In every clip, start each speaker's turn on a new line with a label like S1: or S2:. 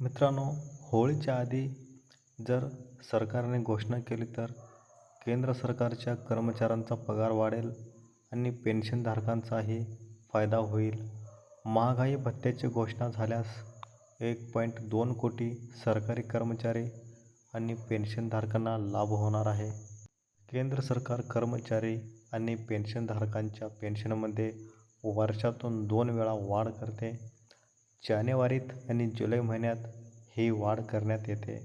S1: मित्रांनो होळीच्या आधी जर सरकारने घोषणा केली तर केंद्र सरकारच्या कर्मचाऱ्यांचा पगार वाढेल आणि पेन्शनधारकांचाही फायदा होईल. महागाई भत्त्याची घोषणा झाल्यास एक पॉईंट दोन कोटी सरकारी कर्मचारी आणि पेन्शनधारकांना लाभ होणार आहे. केंद्र सरकार कर्मचारी आणि पेन्शनधारकांच्या पेन्शनमध्ये वर्षातून दोन वेळा वाढ करते. जानेवारीत आणि जुलै महिन्यात ही वाढ करण्यात येते.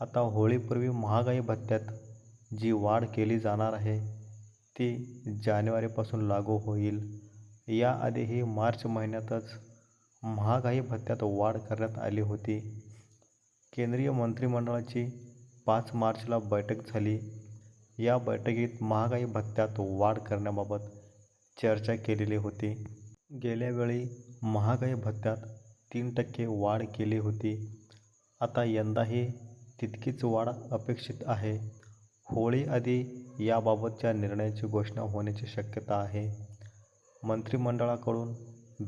S1: आता होळीपूर्वी महागाई भत्त्यात जी वाढ केली जाणार आहे ती जानेवारीपासून लागू होईल. याआधीही मार्च महिन्यातच महागाई भत्त्यात वाढ करण्यात आली होती. केंद्रीय मंत्रिमंडळाची पाच मार्चला बैठक झाली. या बैठकीत महागाई भत्त्यात वाढ करण्याबाबत चर्चा केलेली होती. गेल्यावेळी महागाई भत्त्यात तीन टक्के वाढ केली होती. आता यंदाही तितकीच वाढ अपेक्षित आहे. होळीआधी याबाबतच्या निर्णयाची घोषणा होण्याची शक्यता आहे. मंत्रिमंडळाकडून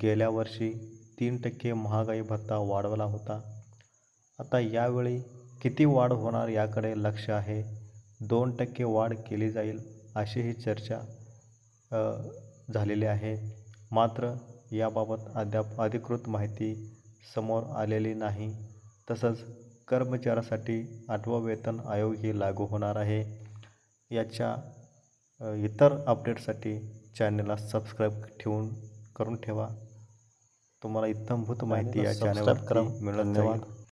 S1: गेल्या वर्षी तीन टक्के महागाई भत्ता वाढवला होता. आता यावेळी किती वाढ होणार याकडे लक्ष आहे. दोन टक्के वाढ केली जाईल अशीही चर्चा झालेली आहे. मात्र याबाबत अद्याप अधिकृत माहिती समोर आलेली नाही तसंच कर्मचाऱ्यासाठी आठवं वेतन आयोगही लागू होणार आहे याच्या इतर अपडेटसाठी चॅनलला सबस्क्राईब ठेवून करून ठेवा तुम्हाला इत्थंभूत माहिती या. चॅनलवरती मिळत
S2: धन्यवाद.